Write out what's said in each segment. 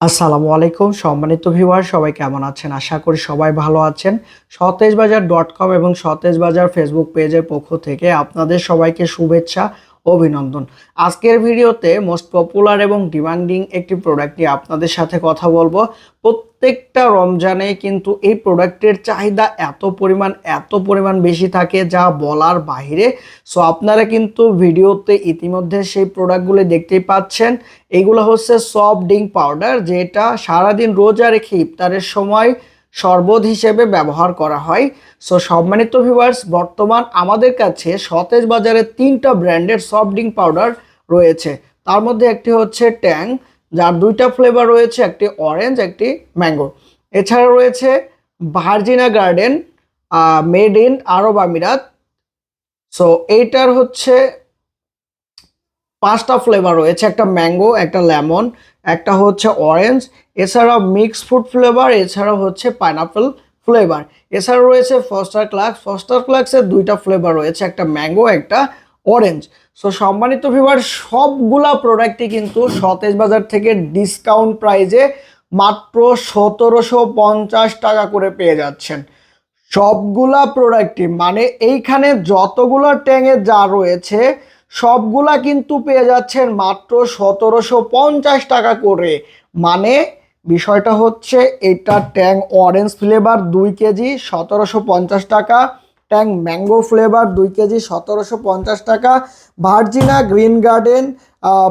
আসসালামু আলাইকুম, সম্মানিত ভিউয়ার সবাই কেমন আছেন? আশা করি সবাই ভালো আছেন। সতেজ বাজার ডট কম এবং সতেজ বাজার ফেসবুক পেজের পক্ষ থেকে আপনাদের সবাইকে শুভেচ্ছা অভিনন্দন। আজকের ভিডিওতে মোস্ট পপুলার এবং ডিমান্ডিং একটি প্রোডাক্ট নিয়ে আপনাদের সাথে কথা বলব। প্রত্যেকটা রমজানে কিন্তু এই প্রোডাক্টের চাহিদা এত পরিমাণ এত পরিমাণ বেশি থাকে যা বলার বাইরে। সো আপনারা কিন্তু ভিডিওতে ইতিমধ্যে সেই প্রোডাক্টগুলো দেখতেই পাচ্ছেন। এগুলো হচ্ছে সফট ড্রিঙ্ক পাউডার যেটা সারাদিন রোজা রেখে ইফতারের সময় শরবত হিসেবে ব্যবহার করা হয়। সো সম্মানিত ভিউয়ার্স বর্তমান আমাদের কাছে সতেজ বাজারে তিনটা ব্র্যান্ডের সফট ড্রিঙ্ক পাউডার রয়েছে। তার মধ্যে একটি হচ্ছে ট্যাং, যার দুইটা ফ্লেভার রয়েছে, একটি অরেঞ্জ একটি ম্যাঙ্গো এছাড়া রয়েছে ভার্জিনা গার্ডেন মেড ইন আরব আমিরাত। সো এইটার হচ্ছে পাঁচটা ফ্লেভার রয়েছে, একটা ম্যাঙ্গো একটা লেমন একটা হচ্ছে অরেঞ্জ এছাড়াও মিক্স ফ্রুট ফ্লেভার এছাড়াও হচ্ছে পাইনাপেল ফ্লেভার এছাড়া রয়েছে ফস্টার ক্লাক্স ফস্টার ক্লাক্সের দুইটা ফ্লেভার রয়েছে, একটা ম্যাঙ্গো একটা অরেঞ্জ সো সম্মানিত ভিউয়ার সবগুলা প্রোডাক্টই কিন্তু সতেজ বাজার থেকে ডিসকাউন্ট প্রাইজে মাত্র সতেরোশো পঞ্চাশ টাকা করে পেয়ে যাচ্ছেন। সবগুলা প্রোডাক্টই মানে এইখানে যতগুলো ট্যাঙে যা রয়েছে, সবগুলা কিন্তু পেয়ে যাচ্ছেন মাত্র সতেরোশো পঞ্চাশ টাকা করে। মানে বিষয়টা হচ্ছে এটা ট্যাং অরেঞ্জ ফ্লেভার দুই কেজি সতেরোশো পঞ্চাশ টাকা। ট্যাং ম্যাঙ্গো ফ্লেভার দুই কেজি সতেরোশো পঞ্চাশ টাকা। Virginia Green Garden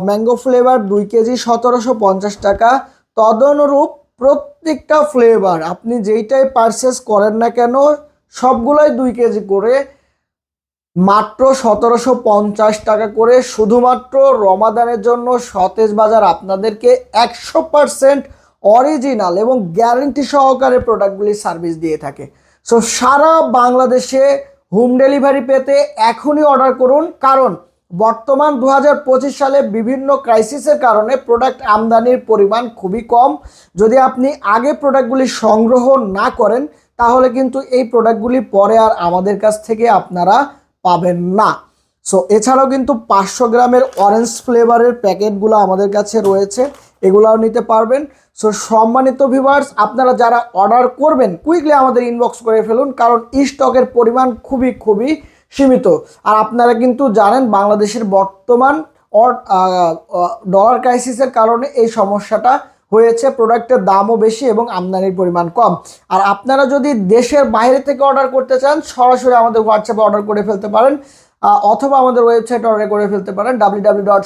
mango flavour দুই কেজি সতেরোশো পঞ্চাশ টাকা। তদনুরূপ প্রত্যেকটা ফ্লেভার আপনি যেইটাই পারচেস করেন না কেন, সবগুলোই দুই কেজি করে, মাত্র সতেরোশো পঞ্চাশ টাকা করে। শুধুমাত্র রমাদানের জন্য সতেজ বাজার আপনাদেরকে একশো পারসেন্ট অরিজিনাল এবং গ্যারেন্টি সহকারে প্রোডাক্টগুলি সার্ভিস দিয়ে থাকে। সো সারা বাংলাদেশে হোম ডেলিভারি পেতে এখনই অর্ডার করুন, কারণ বর্তমান দু হাজার পঁচিশ সালে বিভিন্ন ক্রাইসিসের কারণে প্রোডাক্ট আমদানির পরিমাণ খুবই কম। যদি আপনি আগে প্রোডাক্টগুলি সংগ্রহ না করেন, তাহলে কিন্তু এই প্রোডাক্টগুলি পরে আর আমাদের কাছ থেকে আপনারা পাবেন না। সো এছাড়াও কিন্তু পাঁচশো গ্রামের অরেঞ্জ ফ্লেভারের প্যাকেটগুলো আমাদের কাছে রয়েছে। এগুলাও নিতে পারবেন। সো সম্মানিত ভিউয়ার্স আপনারা যারা অর্ডার করবেন কুইকলি আমাদের ইনবক্স করে ফেলুন, কারণ স্টকের পরিমাণ খুবই খুবই সীমিত। আর আপনারা কিন্তু জানেন, বাংলাদেশের বর্তমান ডলার ক্রাইসিসের কারণে এই সমস্যাটা হয়েছে প্রোডাক্টের দামও বেশি এবং আমদানির পরিমাণ কম। আর আপনারা যদি দেশের বাইরে থেকে অর্ডার করতে চান, সরাসরি আমাদের হোয়াটসঅ্যাপে অর্ডার করে ফেলতে পারেন অথবা আমাদের ওয়েবসাইটে অর্ডার করে ফেলতে পারেন ডাব্লিউ ডট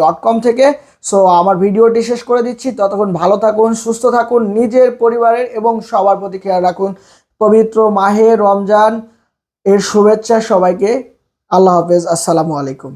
ডট কম থেকে। সো আমার ভিডিওটি শেষ করে দিচ্ছি। ততক্ষণ ভালো থাকুন, সুস্থ থাকুন, নিজের পরিবারের এবং সবার প্রতি খেয়াল রাখুন। পবিত্র মাহে রমজান, এর শুভেচ্ছা সবাইকে। আল্লাহ হাফেজ। আসসালামু আলাইকুম।